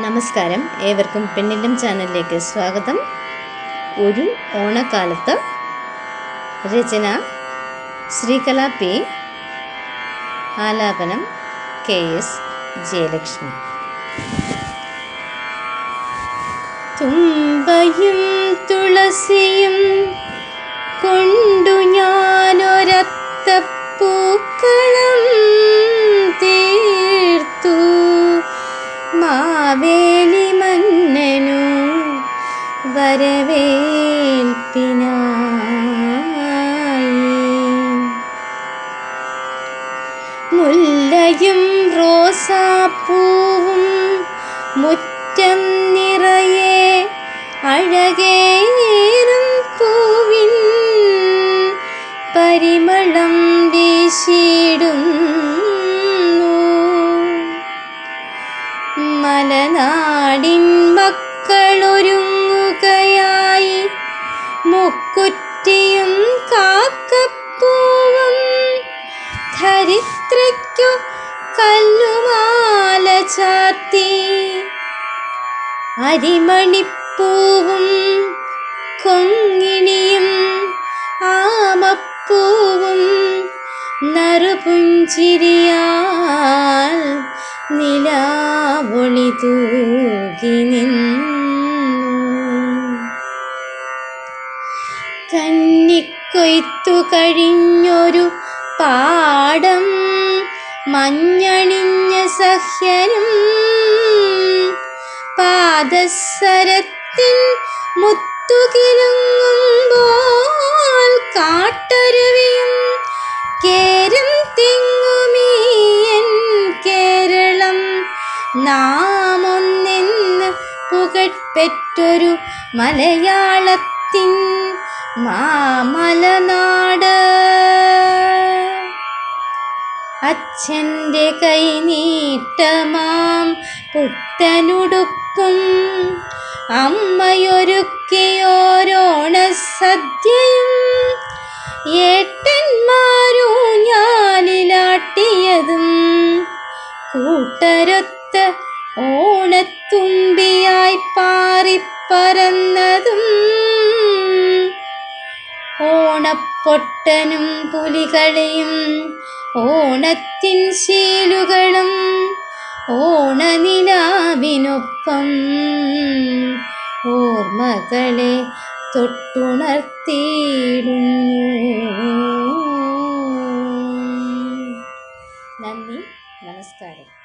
നമസ്കാരം. ഏവർക്കും പെണ്ണിലും ചാനലിലേക്ക് സ്വാഗതം. ഒരു ഓണക്കാലത്ത് രചന ശ്രീകല പി. ആലാപനം കെ. എസ്. ജയലക്ഷ്മി. തുമ്പയും തുളസിയും കൊണ്ടു മാവേലി മന്നനു വരവേൽപ്പിനായി. മുല്ലയും റോസാപ്പൂവും മുറ്റം നിറയെ അഴകേറും പൂവിൻ പരിമളം വീശിടുന്നു മലനാടിൻ മക്കളൊരുങ്ങുകയായി. മുക്കുറ്റിയും കാക്കപ്പൂവും ധരിത്രയ്ക്കു കല്ലുമാല ചാത്തി അരിമണിപ്പൂവും കൊങ്ങിണിയും ആമപ്പൂവും നറുപുഞ്ചിരിയാൽ നിലാവൊളി തൂകി നിന്നു. കന്നിക്കൊയ്ത്തു കഴിഞ്ഞൊരു പാടം മഞ്ഞണിഞ്ഞ സഹ്യനും പാദസരത്തിൻ മുത്തുകിലുങ്ങുമ്പോൾ കാട്ടരുവിയും കേരം തെങ്ങുമീയൻ കേരളം നാം പുകഴ്പെറ്റൊരു മലയാളത്തിൻ മാമലനാട്. അച്ഛന്റെ കൈനീട്ടമാം പുത്തനുടുപ്പും അമ്മയൊരുക്കിയോരോണ സദ്യയും ഏട്ടന്മാരും ഞാനിലാട്ടിയതും കൂട്ടരൊത്ത ഓണത്തുമ്പിയായി പാറിപ്പറന്നതും ഓണപ്പൊട്ടനും പുലികളെയും ഓണത്തിൻ ശീലുകളും ഓണനിലാവിനൊപ്പം ഓർമ്മകളെ തൊട്ടുണർത്തിയിടുന്നു. നന്ദി നമസ്കാരം.